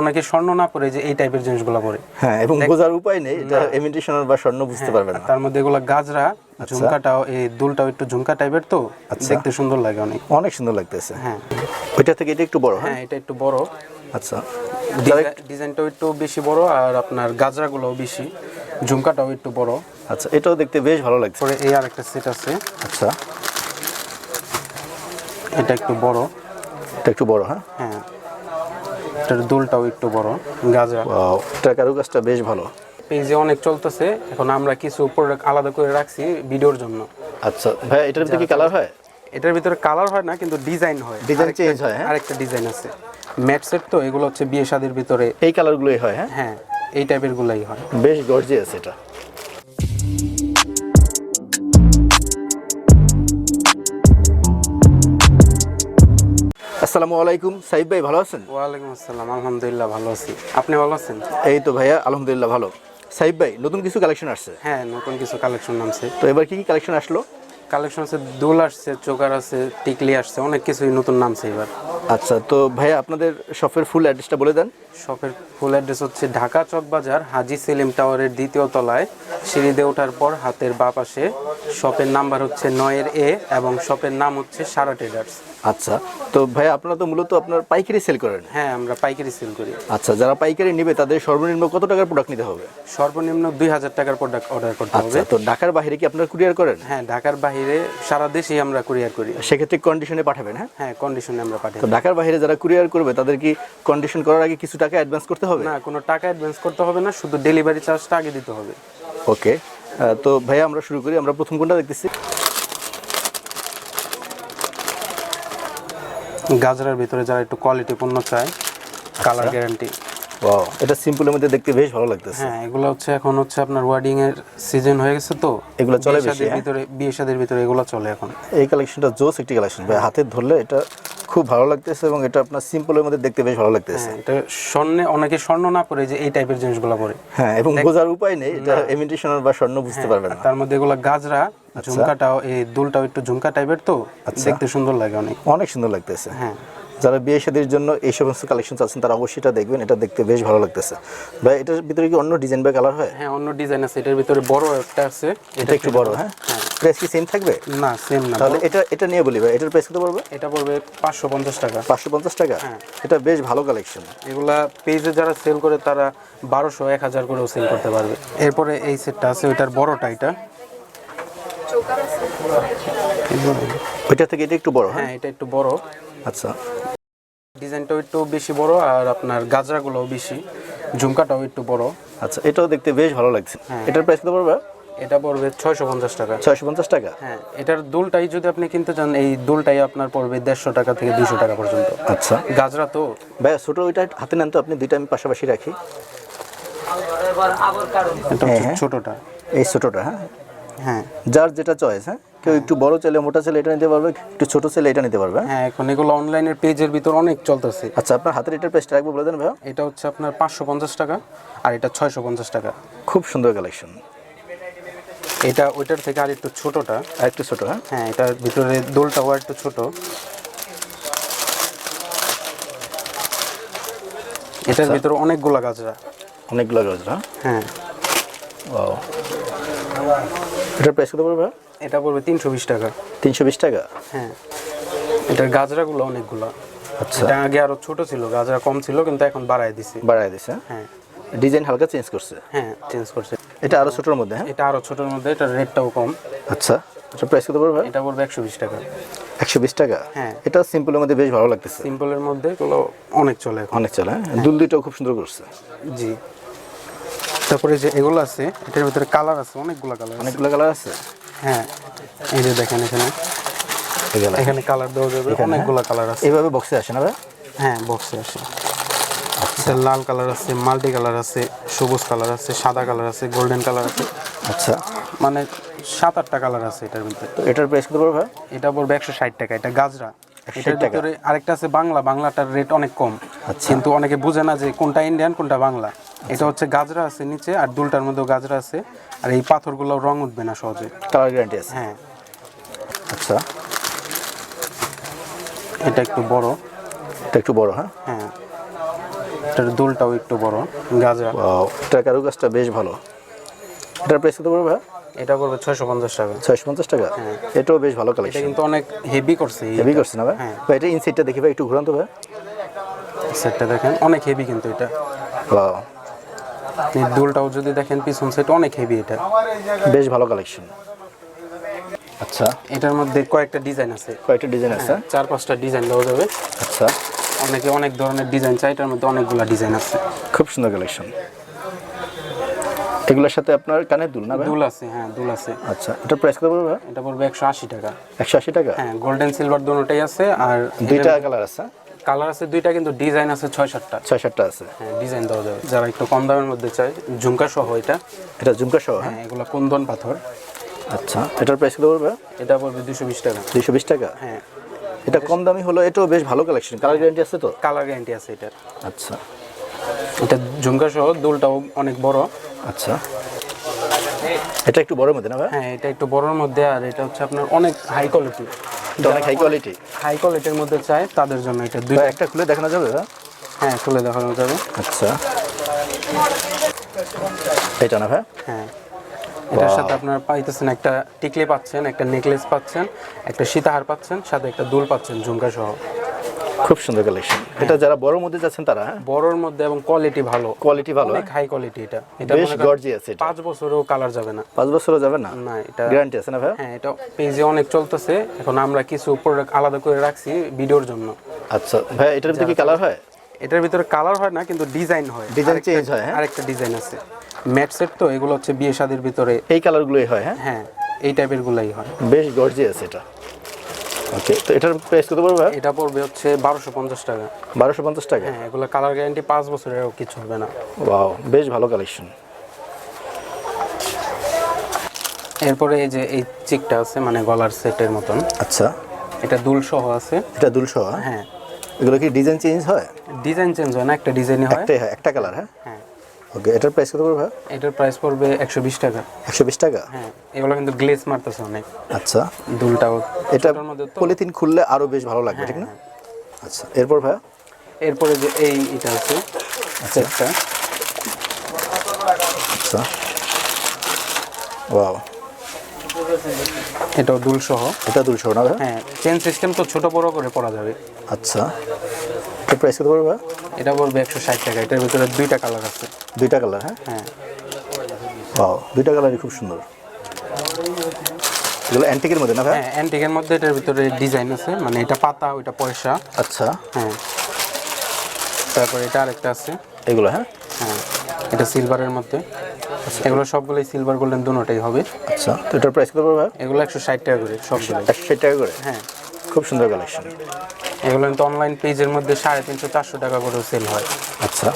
অনেকে স্বর্ণ না পরে যে এই টাইপের জিনিসগুলো পরে। হ্যাঁ এবং বোঝার উপায় নেই এটা ইমিটেশন বা স্বর্ণ বুঝতে পারবেন না। তার মধ্যে এগুলো গাজরা আচ্ছা। ঝুমকাটাও এই দুলটাও একটু ঝুমকা টাইপের তো দেখতে সুন্দর লাগে অনেক। অনেক সুন্দর লাগতেছে। হ্যাঁ। ওইটা থেকে এটা একটু বড় হ্যাঁ? হ্যাঁ এটা একটু বড়। আচ্ছা। ডিজাইনটাও একটু বেশি বড় আর আপনার গাজরাগুলোও বেশি ঝুমকাটাও একটু বড়। আচ্ছা এটাও দেখতে বেশ ভালো লাগছে। পরে এই আর একটা সেট আছে। আচ্ছা। এটা একটু বড়। এটা একটু বড় হ্যাঁ? হ্যাঁ এটার দুলটাও একটু বড় গাজরা Wow, এটার কারুকাজটা বেশ ভালো। পেজে অনেক চলতেছে এখন আমরা কিছু প্রোডাক্ট আলাদা করে রাখছি ভিডিওর জন্য। আচ্ছা ভাই এটার ভিতরে কি কালার হয়? এটার ভিতরে কালার হয় না কিন্তু ডিজাইন হয়। ডিজাইন change হয়, হ্যাঁ? আরেকটা ডিজাইন আছে। ম্যাট সেট তো এগুলো হচ্ছে বিয়ে শাদির ভিতরে। এই কালারগুলোই হয় হ্যাঁ? হ্যাঁ এই টাইপের গুলাই হয়। বেশ গর্জিয়াস এটা। আসসালামু আলাইকুম। সাইফ ভাই ভালো আছেন? ওয়ালাইকুম আসসালাম। আলহামদুলিল্লাহ ভালো আছি। আপনি ভালো আছেন? এই তো ভাইয়া আলহামদুলিল্লাহ ভালো। সাইফ ভাই নতুন কিছু কালেকশন আসছে? হ্যাঁ নতুন কিছু কালেকশন নামছে। তো এবার কি কি কালেকশন আসলো? কালেকশন আছে দুল আসছে চোকার আছে টিকলি আসছে অনেক কিছুই নতুন নামছে এবার। আচ্ছা তো ভাইয়া আপনাদের শপের ফুল অ্যাড্রেসটা বলে দেন। শপের ফুল অ্যাড্রেস হচ্ছে ঢাকা চক বাজার হাজি সেলিম টাওয়ারের দ্বিতীয় তলায়। সিঁড়িতে ওঠার পর হাতের বা পাশে শপের নাম্বার হচ্ছে নয়ের এ এবং শপের নাম হচ্ছে সারা ট্রেডার্স। আচ্ছা তো ভাইয়া আপনারা তো মূলত আপনার পাইকারি সেল করেন। হ্যাঁ আমরা পাইকারি সেল করি। আচ্ছা যারা পাইকারি নেবে তাদের সর্বনিম্ন কত টাকার প্রোডাক্ট নিতে হবে? সর্বনিম্ন দুই হাজার টাকার প্রোডাক্ট অর্ডার করতে হবে। আচ্ছা তো ঢাকার বাইরে কি আপনারা কুরিয়ার করেন? হ্যাঁ ঢাকার বাইরে সারা দেশেই আমরা কুরিয়ার করি। সেক্ষেত্রে কন্ডিশনে পাঠাবেন হ্যাঁ? হ্যাঁ কন্ডিশনে আমরা পাঠাই তো ঢাকার বাইরে যারা কুরিয়ার করবে তাদের কি কন্ডিশন করার আগে কিছু টাকা অ্যাডভান্স করতে হবে? না কোনো টাকা অ্যাডভান্স করতে হবে না শুধু ডেলিভারি চার্জটা আগে দিতে হবে। ওকে তো ভাইয়া আমরা শুরু করি আমরা প্রথম কোনটা দেখতেছি? গাজরার ভিতরে যারা একটু কোয়ালিটি পণ্য চায় কালার গ্যারান্টি ওয়াও এটা সিম্পলের মধ্যে দেখতে বেশ ভালো লাগতেছে। হ্যাঁ এগুলো হচ্ছে এখন হচ্ছে আপনার ওয়েডিং এর সিজন হয়ে গেছে তো। এগুলো চলে বেশি, হ্যাঁ? ভিতরে বিয়ে শাদির ভিতরে এগুলো চলে এখন। এই কালেকশনটা জোস একটি কালেকশন ভাই হাতে ধরলে এটা খুব ভালো লাগতেছে এবং এটা আপনার সিম্পলের মধ্যে দেখতে বেশ ভালো লাগতেছে। হ্যাঁ এটা স্বর্ণে অনেকে স্বর্ণ না পরে যে এই টাইপের জিনিসগুলো পরে। হ্যাঁ এবং বোঝার উপায় নেই এটা ইমিটেশন বা স্বর্ণ বুঝতে পারবেন না। তার মধ্যে এগুলো গাজরা আচ্ছা। ঝুমকাটাও এই দুলটাও একটু ঝুমকা টাইপের তো দেখতে সুন্দর লাগে অনেক। অনেক সুন্দর লাগতেছে। হ্যাঁ। যারা বিয়ে শাদীর জন্য এই সমস্ত কালেকশন আছেন তারা অবশ্যই এটা দেখবেন এটা দেখতে বেশ ভালো লাগতেছে। ভাই এটার ভিতরে কি অন্য ডিজাইন বা কালার হয়? হ্যাঁ অন্য ডিজাইন আছে এটার ভিতরে বড় একটা আছে। এটা একটু বড় হ্যাঁ? প্রাইস কি সেম থাকবে? না সেম না তাহলে এটা এটা নিয়ে বলি ভাই এটার প্রাইস কত পড়বে? এটা পড়বে পাঁচশো পঞ্চাশ টাকা। পাঁচশো পঞ্চাশ টাকা? হ্যাঁ। এটা বেশ ভালো কালেকশন এগুলা পেজে যারা সেল করে তারা বারোশো এক হাজার করেও সেল করতে পারবে। এরপরে এই সেটটা আছে ওইটার বড়টা এটা। ওইটা থেকে এটা একটু বড় হ্যাঁ? হ্যাঁ এটা একটু বড়। আচ্ছা। ডিজাইনটাও একটু বেশি বড় আর আপনার গাজরাগুলোও বেশি ঝুমকাটাও একটু বড়। আচ্ছা এটাও দেখতে বেশ ভালো লাগছে। হ্যাঁ। এটার প্রাইস কত পড়বে? এটা পড়বে ছয়শো পঞ্চাশ টাকা। ছয়শো পঞ্চাশ টাকা? হ্যাঁ এটার দুলটাই যদি আপনি কিনতে চান এই দুলটাই আপনার পড়বে দেড়শো টাকা থেকে দুশো টাকা পর্যন্ত। আচ্ছা। গাজরা তো। ভাই ছোট ওইটা হাতে নেন তো আপনি দুইটা আমি পাশাপাশি রাখি। এটা হচ্ছে ছোটটা। এই ছোটটা হ্যাঁ। হ্যাঁ। যার যেটা চয়েস হ্যাঁ। কেউ একটু বড় ছেলে মোটা ছেলে এটা নিতে পারবে একটু ছোট ছেলে এটা নিতে পারবে হ্যাঁ? হ্যাঁ এখন এগুলো অনলাইনের পেজের ভিতর অনেক চলতেছে। আচ্ছা আপনার হাতের এটার প্রাইসটা রাখব বলে দেন ভাই এটা হচ্ছে আপনার পাঁচশো পঞ্চাশ টাকা আর এটা ছয়শো পঞ্চাশ টাকা। খুব সুন্দর কালেকশন এটা ওইটার থেকে আর একটু ছোটটা। আর একটু ছোট হ্যাঁ? হ্যাঁ এটার ভিতরে দোলটাও আর একটু ছোট। এটার ভিতরে অনেকগুলা গাজরা। অনেকগুলো গজরা। হ্যাঁ। ও এটার প্রাইস কত পড়বে? এটা পড়বে তিনশো বিশ টাকা। তিনশো বিশ টাকা? হ্যাঁ। এটার গাজরাগুলো অনেকগুলা। আচ্ছা। এটা আগে আরও ছোট ছিল গাজরা কম ছিল কিন্তু এখন বাড়ায় দিছে। বাড়ায় দিছে? হ্যাঁ। ডিজাইন হালকা চেঞ্জ করছে? হ্যাঁ চেঞ্জ করছে। এটা আরও ছোটোর মধ্যে হ্যাঁ? এটা আরও ছোটোর মধ্যে এটা রেটটাও কম। আচ্ছা। এটার প্রাইস কত পড়বে? এটা পড়বে একশো বিশ টাকা। একশো বিশ টাকা? হ্যাঁ। এটা সিম্পলের মধ্যে বেশ ভালো লাগতেছে। সিম্পলের মধ্যে এগুলো অনেক চলে অনেক চলে হ্যাঁ? দুল দুইটাও খুব সুন্দর করছে। জি। তারপরে যে এগুলো আছে এটার ভিতরে কালার আছে অনেকগুলো কালার অনেকগুলো কালার আছে? হ্যাঁ এই যে দেখেন এখানে। এখানে কালার দেওয়া যাবে অনেকগুলো কালার আছে। এইভাবে বক্সে আসে না ভাই? হ্যাঁ বক্সে আসে। এটা লাল কালার আছে মাল্টি কালার আছে সবুজ কালার আছে সাদা কালার আছে গোল্ডেন কালার আছে। আচ্ছা। মানে সাত আটটা কালার আছে এটার ভিতরে। তো এটার প্রাইস কত পড়বে ভাই? এটা পড়বে একশো ষাট টাকা এটা গাজরা। 160 এটার ভিতরে আরেকটা আছে বাংলা বাংলাটার রেট অনেক কম। আচ্ছা। কিন্তু অনেকে বুঝে না যে কোনটা ইন্ডিয়ান কোনটা বাংলা। এটা হচ্ছে গাজরা আছে নিচে আর দুলটার মধ্যেও গাজরা আছে। আর এই পাথরগুলো রং উঠবে না সহজে। কালার গ্যারান্টি আছে। হ্যাঁ। আচ্ছা। এটা একটু বড়। এটা একটু বড় হ্যাঁ? হ্যাঁ। এটার দুলটাও একটু বড়। গাজা Wow, এটার কারুকাজটা বেশ ভালো। এটার প্রাইস কত পড়বে ভাই? এটা ছয়শো পঞ্চাশ টাকা। ছয়শো পঞ্চাশ টাকা? এটাও বেশ ভালো কালেকশন এটা কিন্তু অনেক হেভি করছে হেভি করছে না ভাই? হ্যাঁ। ভাই এটা ইনসাইডটা দেখি ভাই একটু ঘুরান তো ভাই। সেটটা দেখেন অনেক হেভি কিন্তু এটা। Wow, এই দুলটাও যদি দেখেন পিছন সাইড অনেক হেভি এটা। বেশ ভালো কালেকশন আচ্ছা। এটার মধ্যে কয়েকটা ডিজাইন আছে। কয়েকটা ডিজাইন আছে? চার পাঁচটা ডিজাইন দেওয়া যাবে। আচ্ছা। অনেকে অনেক ধরনের ডিজাইন চাই এটার মধ্যে অনেকগুলা ডিজাইন আছে। খুব সুন্দর কালেকশন এগুলোর সাথে আপনার কানে দুল না দুল আছে হ্যাঁ দুল আছে। আচ্ছা এটা প্রাইস কত পড়বে এটা পড়বে একশো আশি টাকা। একশো আশি টাকা? হ্যাঁ গোল্ডেন সিলভার দুটোটাই আছে আর দুইটা কালার আছে কালার আছে দুইটা কিন্তু ডিজাইন আছে ছয় সাতটা ছয় সাতটা আছে। হ্যাঁ ডিজাইন দেওয়া যাবে। যারা একটু কম দামের মধ্যে চায় ঝুমকা সহ এটা। এটা ঝুমকা সহ হ্যাঁ? হ্যাঁ এগুলো কুন্দন পাথর। আচ্ছা এটার প্রাইস কত পড়বে এটা পড়বে দুশো বিশ টাকা। দুইশো বিশ টাকা? হ্যাঁ। এটা কম দামি হলো এটাও বেশ ভালো কালেকশন কালার গ্যারান্টি আছে তো? কালার গ্যারান্টি আছে এটার। আচ্ছা। এটা ঝুমকা সহ দুলটাও অনেক বড়। আচ্ছা। এটা একটু বড় মধ্যে না ভাই? হ্যাঁ এটা একটু বড়র মধ্যে আর এটা হচ্ছে আপনার অনেক হাই কোয়ালিটি এটা অনেক হাই কোয়ালিটি হাই কোয়ালিটির মধ্যে চায় তাদের জন্য এটা দুই একটা খুলে দেখানো যাবে হ্যাঁ খুলে দেখানো যাবে। আচ্ছা। এটা না ভাই? হ্যাঁ। এটার সাথে আপনার পাইতেছেন একটা টিকলি পাচ্ছেন একটা নেকলেস পাচ্ছেন একটা সীতাহার পাচ্ছেন সাথে একটা দুল পাচ্ছেন ঝুমকা সহ। খুব সুন্দর কালেকশন এটা যারা বড় মধ্যে যাচ্ছেন তারা বড়র মধ্যে এবং কোয়ালিটি ভালো। কোয়ালিটি ভালো অনেক হাই কোয়ালিটি এটা। এটা বেশ গর্জিয়াস এটা। পাঁচ বছরেও কালার যাবে না। পাঁচ বছরও যাবে না? না এটা গ্যারান্টি আছে না ভাই হ্যাঁ এটা পেজে অনেক চলতেছে। এখন আমরা কিছু প্রোডাক্ট আলাদা করে রাখছি ভিডিওর জন্য। আচ্ছা ভাই এটার ভিতরে কি কালার হয়? এটার ভিতরে কালার হয় না কিন্তু ডিজাইন হয়। ডিজাইন চেঞ্জ হয়, হ্যাঁ? আরেকটা ডিজাইন আছে। ম্যাট সেট তো এগুলো হচ্ছে বিয়ে শাদির ভিতরে। এই কালারগুলোই হয় হ্যাঁ? হ্যাঁ এই টাইপের গুলাই হয়। বেশ গর্জিয়াস এটা। ওকে তো এটার প্রাইস কত পড়বে এটা পড়বে হচ্ছে বারোশো পঞ্চাশ টাকা। বারোশো পঞ্চাশ টাকা? হ্যাঁ এগুলো কালার গ্যারান্টি পাঁচ বছরেরও কিছু হবে না। ওয়াও বেশ ভালো কালেকশন এরপরে এই যে এই চিকটা আছে মানে গলার সেটের মতন। আচ্ছা। এটা দুল সহ আছে। এটা দুলশো হ্যাঁ? হ্যাঁ। এগুলো কি ডিজাইন চেঞ্জ হয়? ডিজাইন চেঞ্জ হয় না একটা ডিজাইনই হয়। একটাই হয় একটা কালার হ্যাঁ? ওকে এটার প্রাইস কত পড়বে ভাই? এটার প্রাইস পড়বে একশো বিশ টাকা। একশো বিশ টাকা? হ্যাঁ এগুলো কিন্তু গ্লেজ মারতেছে অনেক। আচ্ছা। দুলটাও। এটা পলিথিন খুললে আরও বেশ ভালো লাগবে ঠিক না? আচ্ছা এরপর ভাই? এরপরে যে এই এটা আছে সেটটা। আচ্ছা। ওয়াও। এটাও দুল সহ এটা দুলশো না হ্যাঁ চেন সিস্টেম তো ছোট বড় করে পড়া যাবে। আচ্ছা। এটার প্রাইস কত পড়বে এটা পড়বে একশো ষাট টাকা এটার ভিতরে দুইটা কালার আছে। দুইটা কালার হ্যাঁ? হ্যাঁ। ওয়াও দুইটা কালারই খুব সুন্দর। এগুলো অ্যান্টিকের মধ্যে না ভাই? হ্যাঁ অ্যান্টিকের মধ্যে এটার ভিতরে ডিজাইন আছে মানে এটা পাতা ওইটা পয়সা। আচ্ছা। হ্যাঁ। তারপরে এটা আরেকটা আছে। এগুলো হ্যাঁ? হ্যাঁ এটা সিলভারের মধ্যে। এগুলো সবগুলোই সিলভার গোল্ডেন দুটোটাই হবে। আচ্ছা তো এটার প্রাইস কত পড়বে এগুলো একশো ষাট টাকা করে সবগুলো একশো ষাট টাকা করে? হ্যাঁ। খুব সুন্দর কালেকশন এগুলো কিন্তু অনলাইন পেজের মধ্যে সাড়ে তিনশো চারশো টাকা করে সেল হয়। আচ্ছা।